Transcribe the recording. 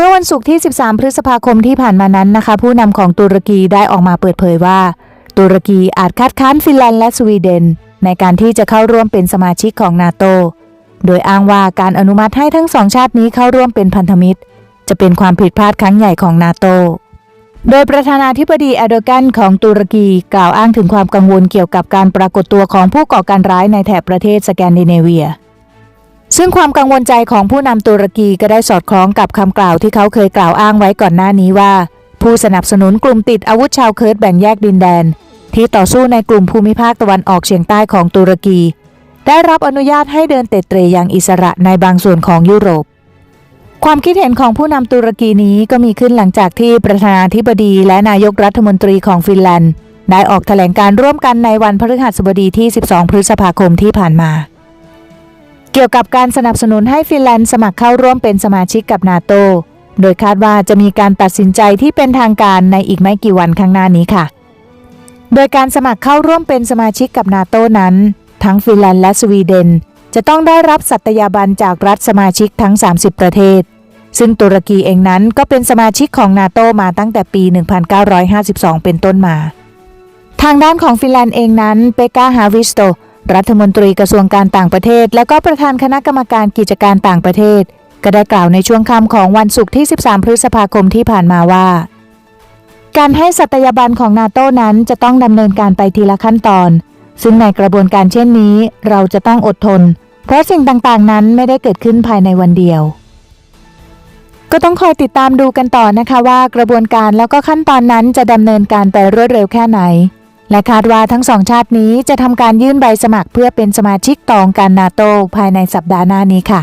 เมื่อวันศุกร์ที่ 13 พฤษภาคมที่ผ่านมานั้นนะคะ ผู้นำของตุรกีได้ออกมาเปิดเผยว่า ตุรกีอาจคัดค้านฟินแลนด์และสวีเดน ในการที่จะเข้าร่วมเป็นสมาชิกของนาโต โดยอ้างว่าการอนุมัติให้ทั้งสองชาตินี้เข้าร่วมเป็นพันธมิตร จะเป็นความผิดพลาดครั้งใหญ่ของนาโตโดยประธานาธิบดีแอร์โดกันของตุรกีกล่าวอ้างถึงความกังวลเกี่ยวกับการปรากฏตัวของผู้ก่อการร้ายในแถบประเทศสแกนดิเนเวีย ซึ่งความกังวลใจของผู้นำตุรกีก็ได้สอดคล้องกับคำกล่าวที่เขาเคยกล่าวอ้างไว้ก่อนหน้านี้ว่า ผู้สนับสนุนกลุ่มติดอาวุธชาวเคิร์ดแบ่งแยกดินแดน ที่ต่อสู้ในกลุ่มภูมิภาคตะวันออกเฉียงใต้ของตุรกี ได้รับอนุญาตให้เดินเตะเตรอย่างอิสระในบางส่วนของยุโรป ความคิดเห็นของผู้นำตุรกีนี้ก็มีขึ้นหลังจากที่ประธานาธิบดีและนายกรัฐมนตรีของฟินแลนด์ได้ออกแถลงการร่วมกันในวันพฤหัสบดีที่ 12 พฤษภาคมที่ผ่านมา กี่ยวกับการสนับสนุนให้ฟินแลนด์สมัครเข้าร่วมเป็นสมาชิกกับนาโตโดยคาดว่าจะมีการตัดสินใจที่เป็นทางการในอีกไม่กี่วันข้างหน้านี้ค่ะ โดยการสมัครเข้าร่วมเป็นสมาชิกกับนาโตนั้น ทั้งฟินแลนด์และสวีเดน จะต้องได้รับสัตยาบันจากรัฐสมาชิกทั้ง 30 ประเทศ ซึ่งตุรกีเองนั้นก็เป็นสมาชิกของนาโตมาตั้งแต่ปี 1952 เป็นต้นมา ทางด้านของฟินแลนด์เองนั้นเปกาฮาวิสโต รัฐมนตรีกระทรวงการต่างประเทศ และก็ประธานคณะกรรมการกิจการต่างประเทศ ก็ได้กล่าวในช่วงค่ำของวันศุกร์ที่ 13 พฤษภาคมที่ผ่านมาว่า การให้สัตยาบันของนาโต้นั้นจะต้องดำเนินการไปทีละขั้นตอน ซึ่งในกระบวนการเช่นนี้ เราจะต้องอดทน เพราะสิ่งต่างๆ นั้นไม่ได้เกิดขึ้นภายในวันเดียวก็ต้องคอยติดตามดูกันต่อนะคะว่ากระบวนการแล้วก็ขั้นตอนนั้นจะดำเนินการไปรวดเร็วแค่ไหน และคาดว่าทั้งสองชาตินี้จะทำการยื่นใบสมัครเพื่อเป็นสมาชิกต่องการนาโตภายในสัปดาห์หน้านี้ค่ะ